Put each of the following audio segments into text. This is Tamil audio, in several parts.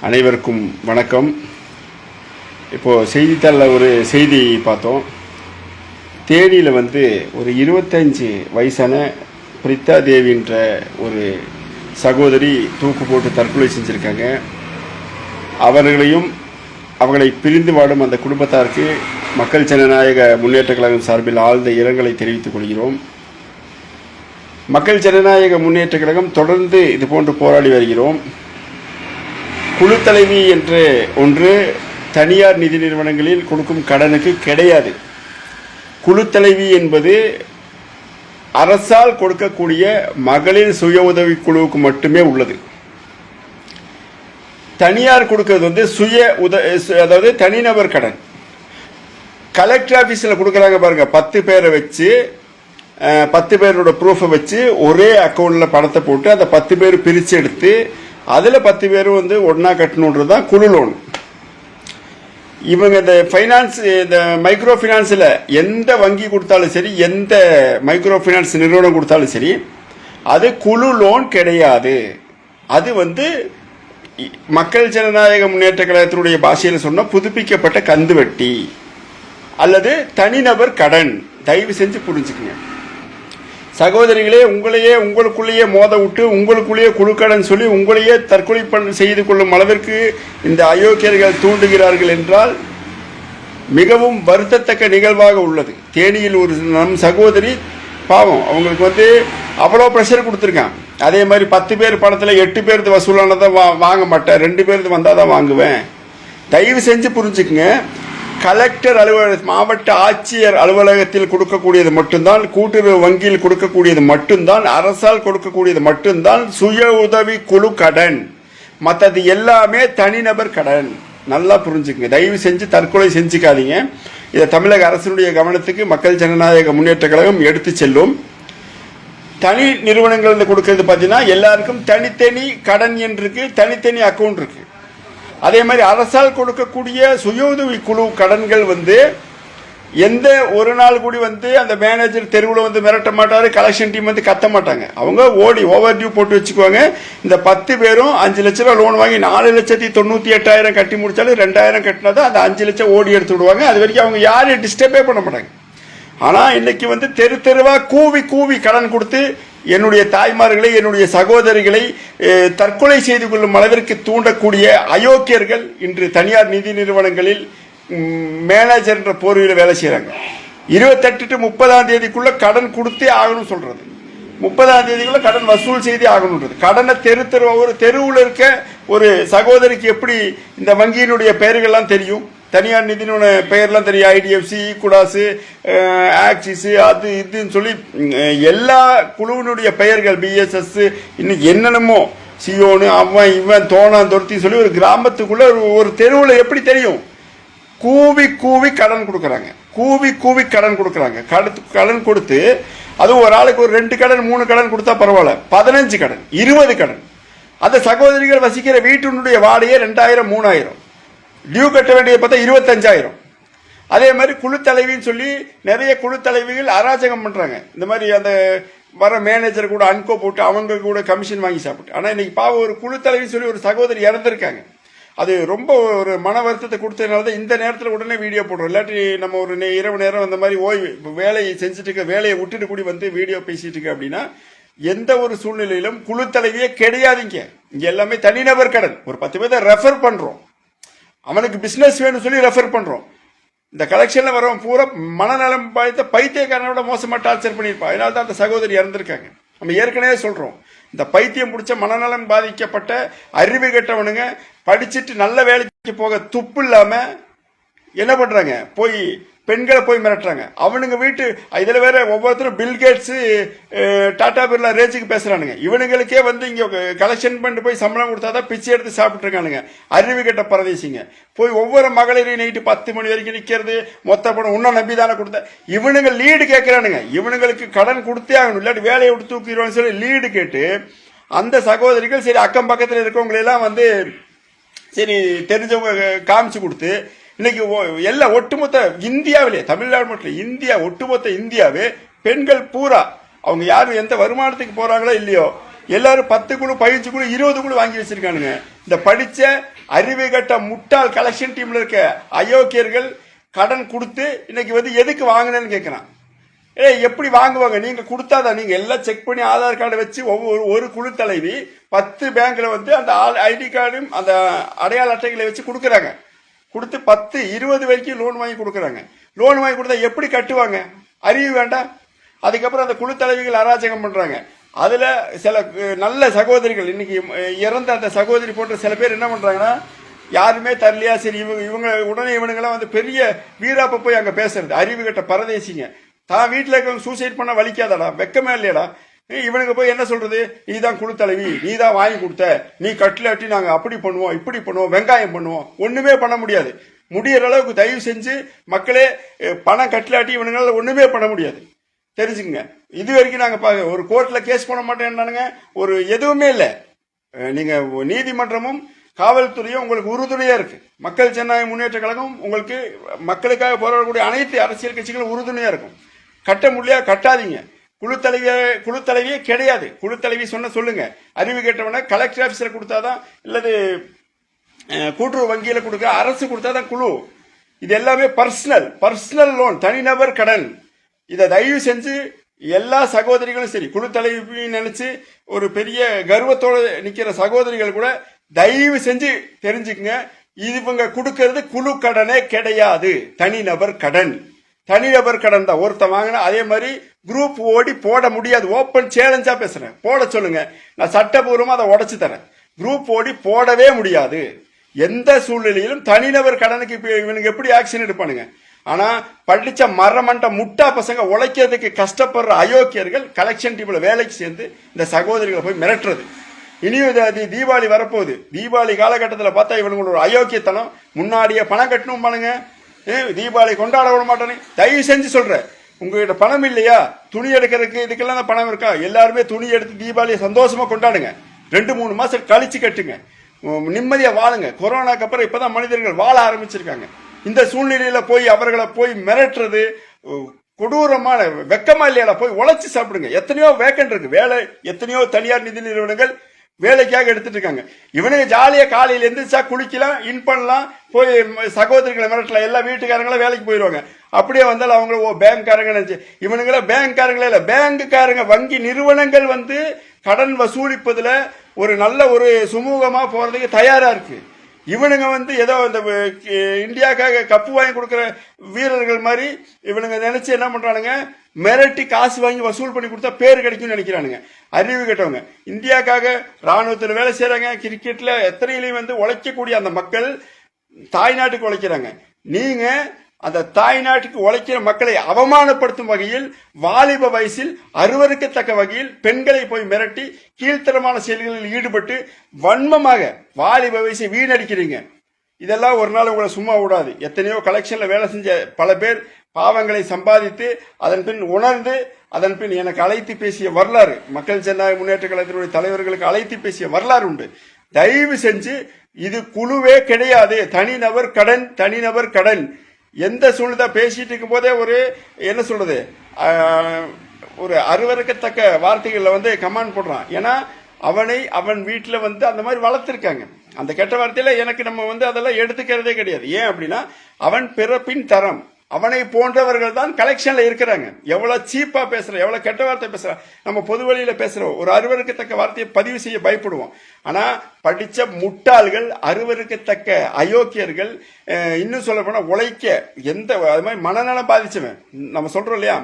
அனைவருக்கும் வணக்கம். இப்போது செய்தித்தாளில் ஒரு செய்தி பார்த்தோம். தேனியில் வந்து ஒரு இருபத்தஞ்சு வயசான பிரித்தா தேவின்ற ஒரு சகோதரி தூக்கு போட்டு தற்கொலை செஞ்சுருக்காங்க. அவர்களையும் அவர்களை பிரிந்து வாடும் அந்த குடும்பத்தாருக்கு மக்கள் ஜனநாயக முன்னேற்ற கழகம் சார்பில் ஆழ்ந்த இரங்கலை தெரிவித்துக் கொள்கிறோம். மக்கள் ஜனநாயக முன்னேற்ற கழகம் தொடர்ந்து இது போன்று போராடி வருகிறோம். குழு தலைவி என்று ஒன்று தனியார் நிதி நிறுவனங்களில் கொடுக்கும் கடனுக்கு கிடையாது. குழு தலைவி என்பது அரசால் கொடுக்கக்கூடிய மகளிர் சுய உதவி குழுவுக்கு மட்டுமே உள்ளது. தனியார் கொடுக்கிறது வந்து சுய உத சு- அதாவது தனிநபர் கடன். கலெக்டர் ஆஃபீஸில் கொடுக்குறாங்க பாருங்கள் பத்து பேரை வச்சு பத்து பேரோட ப்ரூஃபை வச்சு ஒரே அக்கௌண்ட்டில் பணத்தை போட்டு அந்த பத்து பேர் பிரித்து எடுத்து அதில் பத்து பேரும் வந்து ஒன்றா கட்டணுன்றது தான் குழு லோன் இவங்க இந்த ஃபைனான்ஸ் இந்த மைக்ரோ ஃபினான்ஸில் எந்த வங்கி கொடுத்தாலும் சரி எந்த மைக்ரோ ஃபினான்ஸ் நிறுவனம் கொடுத்தாலும் சரி அது குழு லோன் கிடையாது. அது வந்து மக்கள் ஜனநாயக முன்னேற்ற கழகத்தினுடைய பாஷையில் சொன்னால் புதுப்பிக்கப்பட்ட கந்து வட்டி அல்லது தனிநபர் கடன். தயவு செஞ்சு புரிஞ்சுக்குங்க. சகோதரிகளே உங்களையே உங்களுக்குள்ளேயே மோத விட்டு உங்களுக்குள்ளேயே குழுக்கடன் சொல்லி உங்களையே தற்கொலை பண்ண செய்து கொள்ளும் அளவிற்கு இந்த அயோக்கியர்கள் தூண்டுகிறார்கள் என்றால் மிகவும் வருத்தத்தக்க நிகழ்வாக உள்ளது. தேனியில் ஒரு நம் சகோதரி பாவம் அவங்களுக்கு வந்து அவ்வளோ ப்ரெஷர் கொடுத்துருக்கான். அதே மாதிரி பத்து பேர் பணத்தில் எட்டு பேர்த்து வசூலானதை வா வாங்க மாட்டேன் ரெண்டு பேருக்கு வந்தால் தான் வாங்குவேன். தயவு செஞ்சு புரிஞ்சுக்குங்க கலெக்டர் அலுவலக மாவட்ட ஆட்சியர் அலுவலகத்தில் கொடுக்கக்கூடியது மட்டும்தான் கூட்டுறவு வங்கியில் கொடுக்கக்கூடியது மட்டும்தான் அரசால் கொடுக்கக்கூடியது மட்டும்தான் சுய உதவி குழு கடன். மற்றது எல்லாமே தனிநபர் கடன். நல்லா புரிஞ்சுக்குங்க. தயவு செஞ்சு தற்கொலை செஞ்சுக்காதீங்க. இதை தமிழக அரசினுடைய கவனத்துக்கு மக்கள் ஜனநாயக முன்னேற்ற கழகம் எடுத்து செல்லும். தனி நிறுவனங்கள் கொடுக்கறது பார்த்தீங்கன்னா எல்லாருக்கும் தனித்தனி கடன் என்று தனித்தனி அக்கௌண்ட் இருக்குது அதே மாதிரி அரசால் கொடுக்கக்கூடிய சுய உதவி குழு கடன்கள் வந்து எந்த ஒரு நாள் கூடி வந்து அந்த மேனேஜர் தெருவில் வந்து மிரட்ட மாட்டார் கலெக்ஷன் டீம் வந்து கத்த மாட்டாங்க. அவங்க ஓடி ஓவர் டியூ போட்டு வச்சுக்குவாங்க. இந்த பத்து பேரும் அஞ்சு லட்ச ரூபா லோன் வாங்கி நாலு லட்சத்தி தொண்ணூற்றி எட்டாயிரம் கட்டி முடிச்சாலும் ரெண்டாயிரம் கட்டினா தான் அந்த அஞ்சு லட்சம் ஓடி எடுத்து விடுவாங்க. அது வரைக்கும் அவங்க யாரையும் டிஸ்டர்பே பண்ண மாட்டாங்க. ஆனால் இன்னைக்கு வந்து தெரு தெருவாக கூவி கூவி கடன் கொடுத்து என்னுடைய தாய்மார்களை என்னுடைய சகோதரிகளை தற்கொலை செய்து கொள்ளும் அளவிற்கு தூண்டக்கூடிய அயோக்கியர்கள் இன்று தனியார் நிதி நிறுவனங்களில் மேனேஜர் என்ற போர்வையில் வேலை செய்கிறாங்க இருபத்தெட்டு டு முப்பதாம் தேதிக்குள்ளே கடன் கொடுத்தே ஆகணும்னு சொல்கிறது முப்பதாம் தேதிக்குள்ளே கடன் வசூல் செய்தே ஆகணுன்றது. கடனை தெரு தெரு ஒரு தெருவில் இருக்க ஒரு சகோதரிக்கு எப்படி இந்த வங்கியினுடைய பெயர்கள்லாம் தெரியும்? தனியார் நிதி பெயர்லாம் தெரியும். ஐடிஎஃப்சி குடாஸு ஆக்சிஸு அது இதுன்னு சொல்லி எல்லா குழுவினுடைய பெயர்கள் பிஎஸ்எஸ் இன்னும் என்னென்னமோ சியோனு அவன் இவன் தோணான் துரத்தி சொல்லி ஒரு கிராமத்துக்குள்ள ஒரு- ஒரு தெருவில் எப்படி தெரியும்? கூவி கூவி கடன் கொடுக்குறாங்க. கூவி கூவி கடன் கொடுக்குறாங்க. கடன் கடன் கொடுத்து அதுவும் ஒரு ஆளுக்கு ஒரு ரெண்டு கடன் மூணு கடன் கொடுத்தா பரவாயில்ல. பதினஞ்சு கடன் இருபது கடன். அந்த சகோதரிகள் வசிக்கிற வீட்டினுடைய வாடகையே ரெண்டாயிரம் மூணாயிரம். டியூ கட்ட வேண்டியது பார்த்தா இருபத்தஞ்சாயிரம். அதே மாதிரி குழு தலைவின்னு சொல்லி நிறைய குழு தலைவிகள் அராஜகம் பண்ணுறாங்க இந்த மாதிரி அந்த வர மேனேஜர் கூட அன்கோ போட்டு அவங்க கூட கமிஷன் வாங்கி சாப்பிட்டு. ஆனால் இன்னைக்கு பாவம் ஒரு குழு தலைவின்னு சொல்லி ஒரு சகோதரி இறந்துருக்காங்க. அது ரொம்ப ஒரு மன வருத்தத்தை கொடுத்ததுனால தான் இந்த நேரத்தில் உடனே வீடியோ போடுறோம். இல்லாட்டி நம்ம ஒரு நே- இரவு நேரம் அந்த மாதிரி ஓய்வு வேலையை செஞ்சுட்டு இருக்க வேலையை விட்டுட்டு கூடி வந்து வீடியோ பேசிட்டு இருக்க அப்படின்னா எந்த ஒரு சூழ்நிலையிலும் குழு தலைவியே கிடையாதுங்க. இங்கே எல்லாமே தனிநபர் கடன். ஒரு பத்து பேர்த்த ரெஃபர் பண்ணுறோம் அவனுக்கு பிஸ்னஸ் வேணும் சொல்லி ரெஃபர் பண்ணுறோம் இந்த கலெக்ஷனில் வரவன் பூரா மனநலம் பாதித்த பைத்தியக்காரனோட மோசமாக டார்ச்சர் பண்ணியிருப்பான். அதனால தான் அந்த சகோதரி இறந்துருக்காங்க. நம்ம ஏற்கனவே சொல்கிறோம் இந்த பைத்தியம் பிடிச்ச மனநலம் பாதிக்கப்பட்ட அறிவு கெட்டவனுங்க படிச்சுட்டு நல்ல வேலைக்கு போக துப்பு இல்லாமல் என்ன பண்ணுறாங்க போய் பெண்களை போய் மிரட்டுறாங்க. அவனுங்க வீட்டு இதில் வேற ஒவ்வொருத்தரும் பில்கேட்ஸு டாடா பிர்லா ரேஞ்சுக்கு பேசுறானுங்க. இவனுங்களுக்கே வந்து இங்கே கலெக்ஷன் பண்ணிட்டு போய் சம்பளம் கொடுத்தாதான் பிச்சை எடுத்து சாப்பிட்ருக்கானுங்க அறிவு கட்ட பரதேசிங்க. போய் ஒவ்வொரு மகளிரையும் நைட்டு பத்து மணி வரைக்கும் நிற்கிறது மொத்த பணம் உன்ன நம்பி தானே கொடுத்த. இவனுங்க லீடு கேட்குறானுங்க இவனுங்களுக்கு கடன் கொடுத்தே ஆகணும். இல்லாட்டி வேலையை விட்டு தூக்கிடுவான்னு சொல்லி லீடு கேட்டு அந்த சகோதரிகள் சரி அக்கம் பக்கத்தில் இருக்கவங்களெல்லாம் வந்து சரி தெரிஞ்சவங்க காமிச்சு கொடுத்து இன்னைக்கு ஒ- எல்லா ஒட்டுமொத்த இந்தியாவிலே தமிழ்நாடு மட்டும் இந்தியா ஒட்டுமொத்த இந்தியாவே பெண்கள் பூரா. அவங்க யாரும் எந்த வருமானத்துக்கு போறாங்களோ இல்லையோ எல்லாரும் பத்து குழு பதினஞ்சு குழு இருபது குழு வாங்கி வச்சிருக்கானுங்க. இந்த படிச்ச அறிவு கட்ட முட்டாள் கலெக்ஷன் டீம்ல இருக்க அயோக்கியர்கள் கடன் கொடுத்து இன்னைக்கு வந்து எதுக்கு வாங்கினேன்னு கேட்குறான் ஏய் எப்படி வாங்குவாங்க? நீங்க கொடுத்தாதான் நீங்க எல்லாம் செக் பண்ணி ஆதார் கார்டை வச்சு ஒவ்வொரு ஒரு குழு தலைவி பத்து பேங்க்ல வந்து அந்த ஐடி கார்டும் அந்த அடையாள அட்டைகளை வச்சு கொடுக்குறாங்க. கொடுத்து பத்து இருபது வரைக்கும் லோன் வாங்கி கொடுக்குறாங்க. லோன் வாங்கி கொடுத்தா எப்படி கட்டுவாங்க? அறிவு வேண்டாம். அதுக்கப்புறம் அந்த குழு தலைவிகள் அராஜகம் பண்ணுறாங்க அதில் சில நல்ல சகோதரிகள் இன்னைக்கு இறந்த அந்த சகோதரி போன்ற சில பேர் என்ன பண்ணுறாங்கன்னா யாருமே தரலையா சரி இவங்க இவங்க உடனே இவனுங்கெல்லாம் வந்து பெரிய வீராப்ப போய் அங்கே பேசுறது. அறிவு கட்ட பரதேசிங்க. தான் வீட்டில் இருக்கவங்க சூசைட் பண்ண வலிக்காதடா வெக்கமே இல்லையடா. இவனுக்கு போய் என்ன சொல்றது? நீ தான் குழு தலைவி நீ தான் வாங்கி கொடுத்த. நீ கட்லாட்டி நாங்கள் அப்படி பண்ணுவோம் இப்படி பண்ணுவோம் வெங்காயம் பண்ணுவோம். ஒன்றுமே பண்ண முடியாது. முடிகிற அளவுக்கு தயவு செஞ்சு மக்களே பணம் கட்லாட்டி இவனுங்களால் ஒன்றுமே பண்ண முடியாது. தெரிஞ்சுங்க இது வரைக்கும் நாங்கள் பா ஒரு கோர்ட்டில் கேஸ் பண்ண மாட்டேன்னானுங்க ஒரு எதுவுமே இல்லை. நீங்கள் நீதிமன்றமும் காவல்துறையும் உங்களுக்கு உறுதுணையாக இருக்குது மக்கள் ஜனநாயக முன்னேற்ற கழகம் உங்களுக்கு மக்களுக்காக போராடக்கூடிய அனைத்து அரசியல் கட்சிகளும் உறுதுணையாக இருக்கும். கட்ட முடியா கட்டாதீங்க. குழு தலைவிய குழு தலைவியே கிடையாது. குழு தலைவி சொன்ன சொல்லுங்க. அறிவு கேட்டவன கலெக்டர் ஆஃபீஸில் கொடுத்தாதான் இல்லது கூட்டுறவு வங்கியில் கொடுக்க அரசு கொடுத்தாதான் குழு. இது எல்லாமே பர்சனல் பர்சனல் லோன் தனிநபர் கடன். இதை தயவு செஞ்சு எல்லா சகோதரிகளும் சரி குழு தலைவி நினைச்சு ஒரு பெரிய கர்வத்தோடு நிற்கிற சகோதரிகள் கூட தயவு செஞ்சு தெரிஞ்சுக்குங்க. இது இவங்க கொடுக்கறது குழு கடனே கிடையாது. தனிநபர் கடன். தனிநபர் கடன் தான் ஒருத்தன் வாங்கினா அதே மாதிரி குரூப் ஓடி போட முடியாது. ஓப்பன் சேலஞ்சா பேசுறேன் போட சொல்லுங்க. நான் சட்டபூர்வமா அதை உடச்சி தரேன். குரூப் ஓடி போடவே முடியாது. எந்த சூழ்நிலையிலும் தனிநபர் கடனுக்கு இப்போ இவனுக்கு எப்படி ஆக்ஷன் எடுப்பானுங்க? ஆனா படிச்ச மரமண்ட முட்டா பசங்க உழைக்கிறதுக்கு கஷ்டப்படுற அயோக்கியர்கள் கலெக்ஷன் டீம்ல வேலைக்கு சேர்ந்து இந்த சகோதரிகளை போய் மிரட்டுறது. இனியும் இது- தீபாவளி வரப்போகுது. தீபாவளி காலகட்டத்தில் பார்த்தா இவனுங்களோட அயோக்கியத்தனம் முன்னாடியே பணம் கட்டணும் பண்ணுங்க தீபாவளி கொண்டாட விட மாட்டேன்னு. தயவு செஞ்சு சொல்றேன் உங்ககிட்ட பணம் இல்லையா? துணி எடுக்கிறதுக்கு இதுக்கெல்லாம் தான் பணம் இருக்கா? எல்லாருமே துணி எடுத்து தீபாவளியை சந்தோஷமா கொண்டாடுங்க. ரெண்டு மூணு மாசம் கழிச்சு கட்டுங்க. நிம்மதியாக நிம்மதியா வாழுங்க. கொரோனாக்கு அப்புறம் இப்பதான் மனிதர்கள் வாழ ஆரம்பிச்சிருக்காங்க. இந்த சூழ்நிலையில போய் அவர்களை போய் மிரட்டுறது கொடூரமான வெக்கமா இல்லையாடா போய் உழைச்சி சாப்பிடுங்க. எத்தனையோ வேக்கன் இருக்கு. வேலை எத்தனையோ தனியார் நிதி நிறுவனங்கள் வேலைக்காக எடுத்துட்டு இருக்காங்க. இவனுங்க ஜாலியா காலையில எந்திரிச்சா குளிக்கலாம் இன் பண்ணலாம் போய் சகோதரிகளை மிரட்டலாம். எல்லா வீட்டுக்காரங்களும் வேலைக்கு போயிடுவாங்க. அப்படியே வந்தாலும் அவங்கள ஓ பேங்க்காரங்க நினைச்சு. இவனுங்கள பேங்க்காரங்களே இல்லை பேங்க்குக்காரங்க வங்கி நிறுவனங்கள் வந்து கடன் வசூலிப்பதில் ஒரு நல்ல ஒரு சுமூகமாக போகிறதுக்கு தயாராக இருக்கு. இவனுங்க வந்து ஏதோ இந்த இந்தியாவுக்காக கப்பு வாங்கி கொடுக்குற வீரர்கள் மாதிரி இவனுங்க நினைச்சு என்ன பண்ணுறானுங்க மிரட்டி காசு வாங்கி வசூல் பண்ணி கொடுத்தா பேர் கிடைக்கும்னு நினைக்கிறானுங்க. அறிவு கேட்டவங்க. இந்தியாக்காக ராணுவத்தில் வேலை செய்யறாங்க. கிரிக்கெட்ல எத்தனையிலையும் வந்து உழைக்கக்கூடிய அந்த மக்கள் தாய்நாட்டுக்கு உழைக்கிறாங்க. நீங்க அந்த தாய்நாட்டுக்கு உழைக்கிற மக்களை அவமானப்படுத்தும் வகையில் வாலிப வயசில் அருவருக்கத்தக்க வகையில் பெண்களை போய் மிரட்டி கீழ்த்தரமான செயல்களில் ஈடுபட்டு வன்மமாக வாலிப வயசை வீணடிக்கிறீங்க. இதெல்லாம் ஒரு நாள் உங்களை சும்மா விடாது. எத்தனையோ கலெக்ஷன்ல வேலை செஞ்ச பல பேர் பாவங்களை சம்பாதித்து அதன் பின் உணர்ந்து அதன் பின் எனக்கு அழைத்து பேசிய வரலாறு மக்கள் ஜனநாயக முன்னேற்ற கழகத்தினுடைய தலைவர்களுக்கு அழைத்து பேசிய வரலாறு உண்டு. தயவு செஞ்சு இது குழுவே கிடையாது. தனிநபர் கடன் தனிநபர் கடன். எந்த சூழ்நிலை பேசிட்டு இருக்கும் போதே ஒரு என்ன சொல்றது ஒரு அருவருக்கத்தக்க வார்த்தைகளில் வந்து கமாண்ட் போடுறான். ஏன்னா அவனை அவன் வீட்டில் வந்து அந்த மாதிரி வளர்த்துருக்காங்க. அந்த கெட்ட வார்த்தையில் எனக்கு நம்ம வந்து அதெல்லாம் எடுத்துக்கிறதே கிடையாது. ஏன் அப்படின்னா அவன் பிறப்பின் தரம். அவனை போன்றவர்கள் தான் கலெக்ஷன்ல இருக்கிறாங்க. எவ்வளவு சீப்பா பேசுற எவ்வளவு கெட்ட வார்த்தை பேசுற. நம்ம பொது வழியில பேசுறோம். ஒரு அருவருக்கத்தக்க வார்த்தையை பதிவு செய்ய பயப்படுவோம். ஆனா படிச்ச முட்டாள்கள் அருவருக்கத்தக்க அயோக்கியர்கள் இன்னும் சொல்ல போனா உழைக்க எந்த அது மாதிரி மனநலம் பாதிச்சவன். நம்ம சொல்றோம் இல்லையா?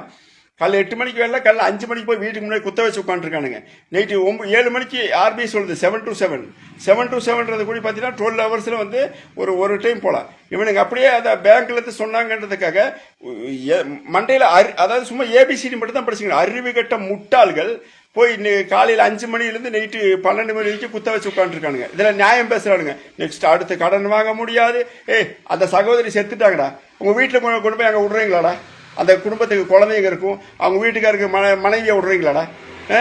காலைல எட்டு மணிக்கு வேலை காலைல அஞ்சு மணிக்கு போய் வீட்டுக்கு முன்னாடி குத்த வச்சு உட்காந்துருக்கானுங்க நைட்டு ஒம்பது ஏழு மணிக்கு ஆர்பிஐ சொல்லுது seven to seven seven to செவன்றது கூட பார்த்தீங்கன்னா டுவெல் ஹவர்ஸில் வந்து ஒரு ஒரு டைம் போகலாம் இவனுங்க அப்படியே அதை பேங்க்கில் இருந்து சொன்னாங்கன்றதுக்காக மண்டையில் அரி அதாவது சும்மா ஏபிசிடி மட்டும் தான் படிச்சுங்க அறிவு கட்ட முட்டாள்கள் போய் இன்னைக்கு காலையில் அஞ்சு மணிலேருந்து நைட்டு பன்னெண்டு மணி வரைக்கும் குத்த வச்சு உட்காந்துருக்கானுங்க இதில் நியாயம் பேசுகிறானுங்க நெக்ஸ்ட் அடுத்து கடன் வாங்க முடியாது. ஏய் அந்த சகோதரி செத்துட்டாங்கடா. உங்கள் வீட்டில் கொண்டு போய் அங்கே விடுறீங்களாடா? அந்த குடும்பத்துக்கு குழந்தைங்க இருக்கும். அவங்க வீட்டுக்காருக்கு மன மனைவியை விட்றீங்களாடா?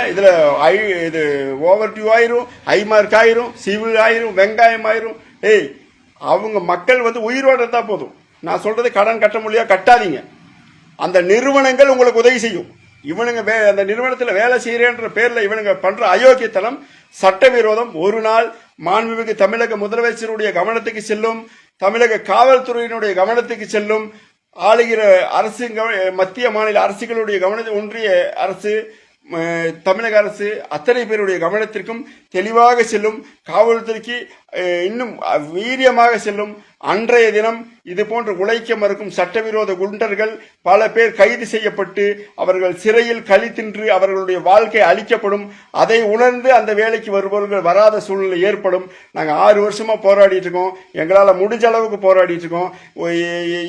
இதில் ஐ இது ஓவர் டியூ ஆயிரும் ஐமார்க் ஆயிரும் சிவில் ஆயிரும் வெங்காயம் ஆயிரும். ஏய் அவங்க மக்கள் வந்து உயிரோடு இருந்தால் போதும். நான் சொல்கிறது கடன் கட்ட முடியா கட்டாதீங்க. அந்த நிறுவனங்கள் உங்களுக்கு உதவி செய்யும். இவனுங்க வே- அந்த நிறுவனத்தில் வேலை செய்கிறேன்ற பேரில் இவனுங்க பண்ணுற அயோக்கியத்தனம் சட்டவிரோதம். ஒரு நாள் மாண்புமிகு தமிழக முதலமைச்சருடைய கவனத்துக்கு செல்லும் தமிழக காவல்துறையினுடைய கவனத்துக்கு செல்லும் ஆளுகிற அரசு மத்திய மாநில அரசுகளுடைய கவன ஒன்றிய அரசு தமிழக அரசு அத்தனை பேருடைய கவனத்திற்கும் தெளிவாக செல்லும் காவல்துறைக்கு இன்னும் வீரியமாக செல்லும் அன்றைய தினம் இது போன்று உழைக்க மறுக்கும் சட்டவிரோத குண்டர்கள் பல பேர் கைது செய்யப்பட்டு அவர்கள் சிறையில் களி தின்று அவர்களுடைய வாழ்க்கை அளிக்கப்படும் அதை உணர்ந்து அந்த வேலைக்கு வருபவர்கள் வராத சூழ்நிலை ஏற்படும். நாங்கள் ஆறு வருஷமாக போராடிட்டு இருக்கோம். எங்களால் முடிஞ்ச அளவுக்கு போராடிட்டு இருக்கோம்.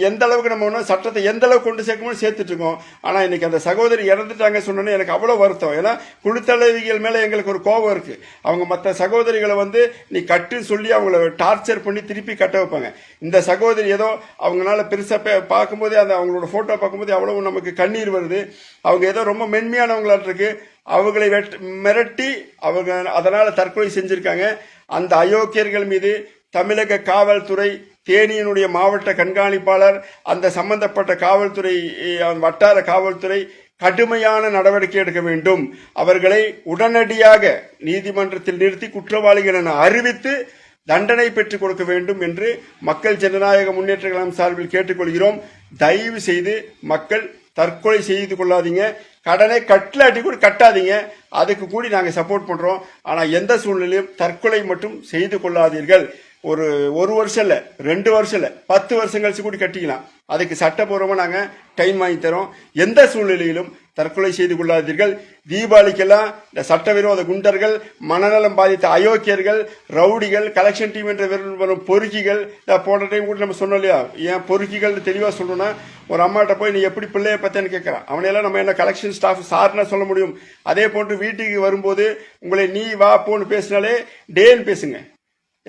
எந்த அளவுக்கு நம்ம ஒன்றும் சட்டத்தை எந்த அளவுக்கு கொண்டு சேர்க்கணும் சேர்த்துட்டு இருக்கோம். ஆனால் இன்னைக்கு அந்த சகோதரி இறந்துட்டாங்க சொன்னோன்னே எனக்கு அவ்வளோ வருத்தம். ஏன்னா குழுத்தலைவிகள் மேலே எங்களுக்கு ஒரு கோபம் இருக்கு. அவங்க மற்ற சகோதரிகளை வந்து நீ கட்டுன்னு சொல்லி அவங்கள டார்ச்சர் பண்ணி திருப்பி கட்ட வைப்பாங்க. இந்த சகோதரி ஏதோ அவங்களால பெருசாக பே- பார்க்கும்போதே அந்த அவங்களோட ஃபோட்டோ பார்க்கும்போது அவ்வளவு நமக்கு கண்ணீர் வருது. அவங்க ஏதோ ரொம்ப மென்மையானவங்களாட்டு இருக்கு. அவங்களை மிரட்டி அவங்க அதனால் தற்கொலை செஞ்சுருக்காங்க. அந்த அயோக்கியர்கள் மீது தமிழக காவல்துறை தேனியினுடைய மாவட்ட கண்காணிப்பாளர் அந்த சம்பந்தப்பட்ட காவல்துறை வட்டார காவல்துறை கடுமையான நடவடிக்கை எடுக்க வேண்டும். அவர்களை உடனடியாக நீதிமன்றத்தில் நிறுத்தி குற்றவாளிகள் என அறிவித்து தண்டனை பெற்றுக் கொடுக்க வேண்டும் என்று மக்கள் ஜனநாயக முன்னேற்ற கழகம் சார்பில் கேட்டுக்கொள்கிறோம். தயவு செய்து மக்கள் தற்கொலை செய்து கொள்ளாதீங்க. கடனை கட்டலாட்டி கூட கட்டாதீங்க. அதுக்கு கூடி நாங்கள் சப்போர்ட் பண்ணுறோம் ஆனால் எந்த சூழ்நிலையும் தற்கொலை மட்டும் செய்து கொள்ளாதீர்கள். ஒரு ஒரு வருஷம் இல்லை ரெண்டு வருஷம் இல்லை பத்து வருஷம் கழிச்சு கூட கட்டிக்கலாம். அதுக்கு சட்டப்பூர்வமாக நாங்கள் டைம் வாங்கி தரோம். எந்த சூழ்நிலையிலும் தற்கொலை செய்து கொள்ளாதீர்கள். தீபாவளிக்கெல்லாம் இந்த சட்டவிரோத குண்டர்கள் மனநலம் பாதித்த அயோக்கியர்கள் ரவுடிகள் கலெக்ஷன் டீம் என்ற வரும் பொறுக்கிகள் இந்த போன டைம் கூட நம்ம சொன்னோம் இல்லையா? ஏன் பொறுக்கிகள் தெளிவாக சொல்லணும்னா ஒரு அம்மாட்ட போய் நீ எப்படி பிள்ளைய பத்தேன்னு கேட்குறான் அவனையெல்லாம் நம்ம என்ன கலெக்ஷன் ஸ்டாஃப் சார்னா சொல்ல முடியும். அதே போன்று வீட்டுக்கு வரும்போது உங்களை நீ வா போன்னு பேசினாலே டேன்னு பேசுங்க.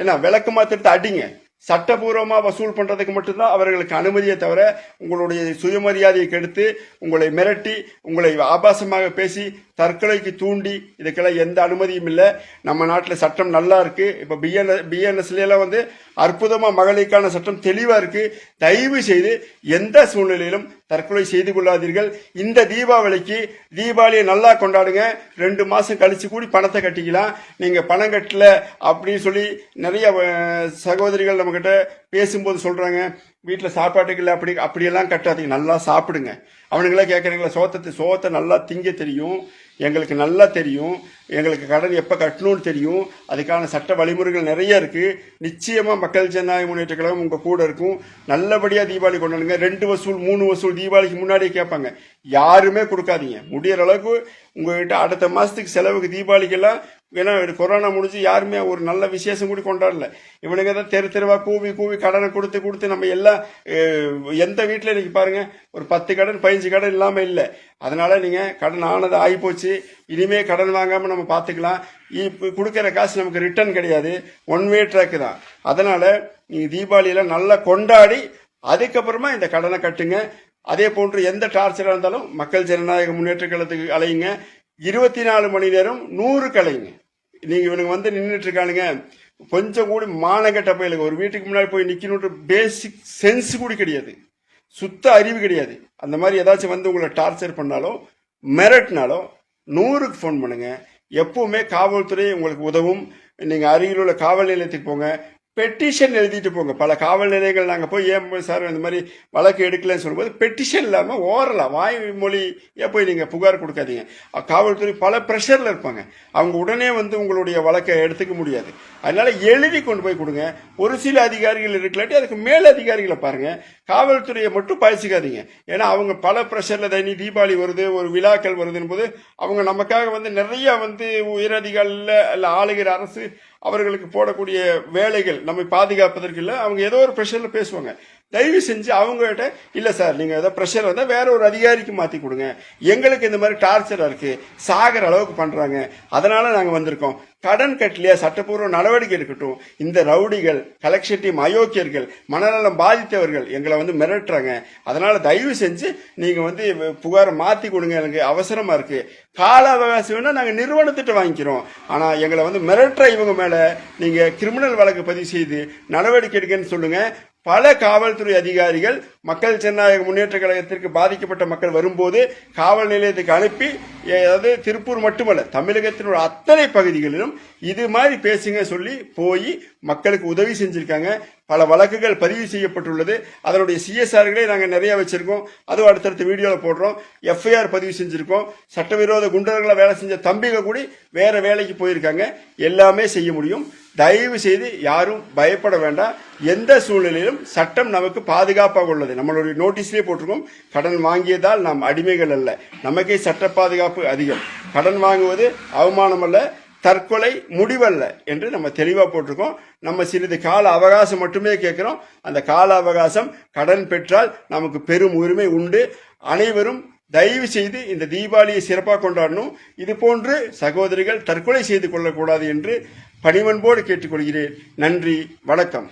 ஏன்னா விளக்கு மாத்திரத்தை அடிங்க. சட்டபூர்வமாக வசூல் பண்ணுறதுக்கு மட்டும்தான் அவர்களுக்கு அனுமதியை தவிர உங்களுடைய சுயமரியாதையை கெடுத்து உங்களை மிரட்டி உங்களை ஆபாசமாக பேசி தற்கொலைக்கு தூண்டி இதுக்கெல்லாம் எந்த அனுமதியும் இல்லை. நம்ம நாட்டில் சட்டம் நல்லா இருக்குது இப்போ பிஎன் பிஎன்எஸ்லாம் வந்து அற்புதமாக மகளிருக்கான சட்டம் தெளிவாக இருக்குது தயவு செய்து எந்த சூழ்நிலையிலும் தற்கொலை செய்து கொள்ளாதீர்கள். இந்த தீபாவளிக்கு தீபாவளியை நல்லா கொண்டாடுங்க. ரெண்டு மாதம் கழித்து கூடி பணத்தை கட்டிக்கலாம். நீங்கள் பணம் கட்டல அப்படின்னு சொல்லி நிறைய சகோதரிகள் நம்ம கிட்ட பேசும்போது சொல்றாங்க வீட்டில் சாப்பாட்டுக்கு இல்லை அப்படி அப்படியெல்லாம் கட்டாதீங்க நல்லா சாப்பிடுங்க. அவனுங்களே கேட்குறீங்களா சோத்தத்தை சோத்தை நல்லா திங்க தெரியும் எங்களுக்கு நல்லா தெரியும் எங்களுக்கு கடன் எப்போ கட்டணும்னு தெரியும் அதுக்கான சட்ட வழிமுறைகள் நிறைய இருக்குது நிச்சயமாக மக்கள் ஜனநாயக முன்னேற்ற கழகம் உங்கள் கூட இருக்கும். நல்லபடியாக தீபாவளி கொண்டாடுங்க. ரெண்டு வசூல் மூணு வசூல் தீபாவளிக்கு முன்னாடியே கேட்பாங்க. யாருமே கொடுக்காதீங்க. முடியற அளவுக்கு உங்கள்கிட்ட அடுத்த மாதத்துக்கு செலவுக்கு தீபாவளிக்கெல்லாம் ஏன்னா கொரோனா முடிஞ்சு யாருமே ஒரு நல்ல விசேஷம் கூட கொண்டாடல. இவனுங்க தான் தெரு தெருவாக கூவி கூவி கடனை கொடுத்து கொடுத்து நம்ம எல்லாம் எந்த வீட்டில் இன்றைக்கி பாருங்க ஒரு பத்து கடன் பதினஞ்சு கடன் இல்லாமல் இல்லை. அதனால் நீங்கள் கடன் ஆனது ஆகிப்போச்சு. இனிமேல் இனிமே கடன் வாங்காமல் நம்ம பார்த்துக்கலாம் இப்போ கொடுக்குற காசு நமக்கு ரிட்டர்ன் கிடையாது. ஒன் வே ட்ராக்கு தான். அதனால் நீங்கள் தீபாவளியெல்லாம் நல்லா கொண்டாடி அதுக்கப்புறமா இந்த கடனை கட்டுங்க. அதே போன்று எந்த டார்ச்சராக இருந்தாலும் மக்கள் ஜனநாயக முன்னேற்ற கழகத்துக்கு அலையுங்க. இருபத்தி நாலு மணி நேரம் நூறு கலைங்க. நீங்கள் இவனுங்க வந்து நின்றுட்டு இருக்கானுங்க கொஞ்சம் கூட மானகட்ட பயிலுங்க ஒரு வீட்டுக்கு முன்னாடி போய் நிற்கணுன்ற பேசிக் சென்ஸ் கூட கிடையாது. சுத்த அறிவு கிடையாது. அந்த மாதிரி ஏதாச்சும் வந்து உங்களை டார்ச்சர் பண்ணாலோ மிரட்டினாலோ நூறுக்கு ஃபோன் பண்ணுங்க. எப்பவுமே காவல்துறை உங்களுக்கு உதவும். நீங்கள் அருகில் உள்ள காவல் நிலையத்துக்கு போங்க. பெட்டிஷன் எழுதிட்டு போங்க. பல காவல் நிலையங்கள் நாங்கள் போய் ஏன் சார் இந்த மாதிரி வழக்கு எடுக்கலன்னு சொல்லும்போது பெட்டிஷன் இல்லாமல் ஓரலாம். வாய் மொழியே போய் நீங்கள் புகார் கொடுக்காதீங்க. காவல்துறை பல ப்ரெஷரில் இருப்பாங்க. அவங்க உடனே வந்து உங்களுடைய வழக்கை எடுத்துக்க முடியாது. அதனால் எழுதி கொண்டு போய் கொடுங்க. ஒரு சில அதிகாரிகள் இருக்கலாட்டி அதுக்கு மேல் அதிகாரிகளை பாருங்கள் காவல்துறையை மட்டும் பாய்ச்சிக்காதீங்க. ஏன்னா அவங்க பல ப்ரெஷரில் தனி தீபாவளி வருது ஒரு விழாக்கள் வருதுன்னு போது அவங்க நமக்காக வந்து நிறையா வந்து உயரதிகாரில் இல்லை ஆளுகிற அரசு அவர்களுக்கு போடக்கூடிய வேலைகள் நம்மை பாதுகாப்பதற்கு இல்லை அவங்க ஏதோ ஒரு ப்ரெஷரில் பேசுவாங்க. தயவு செஞ்சு அவங்ககிட்ட இல்லை சார் நீங்கள் ஏதோ ப்ரெஷர் வந்தால் வேற ஒரு அதிகாரிக்கு மாற்றி கொடுங்க. எங்களுக்கு இந்த மாதிரி டார்ச்சராக இருக்குது சாகிற அளவுக்கு பண்ணுறாங்க அதனால் நாங்கள் வந்திருக்கோம். கடன் கட்டலையா? சட்டப்பூர்வ நடவடிக்கை எடுக்கட்டும். இந்த ரவுடிகள் கலெக்ஷன் டீம் அயோக்கியர்கள் மனநலம் பாதித்தவர்கள் எங்களை வந்து மிரட்டுறாங்க. அதனால தயவு செஞ்சு நீங்க வந்து புகாரை மாத்தி கொடுங்க. எனக்கு அவசரமா இருக்கு. கால அவகாசம் வேணா நாங்க நிறுவனத்திட்ட வாங்கிக்கிறோம். ஆனா எங்களை வந்து மிரட்டுற இவங்க மேல நீங்க கிரிமினல் வழக்கு பதிவு செய்து நடவடிக்கை எடுக்கன்னு சொல்லுங்க. பல காவல்துறை அதிகாரிகள் மக்கள் ஜனநாயக முன்னேற்ற கழகத்திற்கு பாதிக்கப்பட்ட மக்கள் வரும்போது காவல் நிலையத்துக்கு அனுப்பி அதாவது திருப்பூர் மட்டுமல்ல தமிழகத்தினுடைய அத்தனை பகுதிகளிலும் இது மாதிரி பேசுங்க சொல்லி போய் மக்களுக்கு உதவி செஞ்சுருக்காங்க. பல வழக்குகள் பதிவு செய்யப்பட்டுள்ளது. அதனுடைய சிஎஸ்ஆர்களே நாங்கள் நிறைய வச்சுருக்கோம். அதுவும் அடுத்தடுத்த வீடியோவில் போடுறோம். எஃப்ஐஆர் பதிவு செஞ்சுருக்கோம். சட்டவிரோத குண்டர்களை வேலை செஞ்ச தம்பிகள் கூட வேறு வேலைக்கு போயிருக்காங்க. எல்லாமே செய்ய முடியும். தயவு செய்து யாரும் பயப்பட வேண்டாம். எந்த சூழ்நிலையிலும் சட்டம் நமக்கு பாதுகாப்பாக உள்ளது. நம்மளுடைய நோட்டீஸ்லேயே போட்டிருக்கோம் கடன் வாங்கியதால் நாம் அடிமைகள் அல்ல. நமக்கே சட்ட பாதுகாப்பு அதிகம். கடன் வாங்குவது அவமானம் அல்ல தற்கொலை முடிவல்ல என்று நம்ம தெளிவாக போட்டிருக்கோம். நம்ம சிறிது கால அவகாசம் மட்டுமே கேட்குறோம். அந்த கால அவகாசம் கடன் பெற்றால் நமக்கு பெரும் உரிமை உண்டு. அனைவரும் தயவு செய்து இந்த தீபாவளியை சிறப்பாக கொண்டாடணும். இது போன்று சகோதரிகள் தற்கொலை செய்து கொள்ளக்கூடாது என்று பணிவன்போடு கேட்டுக்கொள்கிறேன். நன்றி வணக்கம்.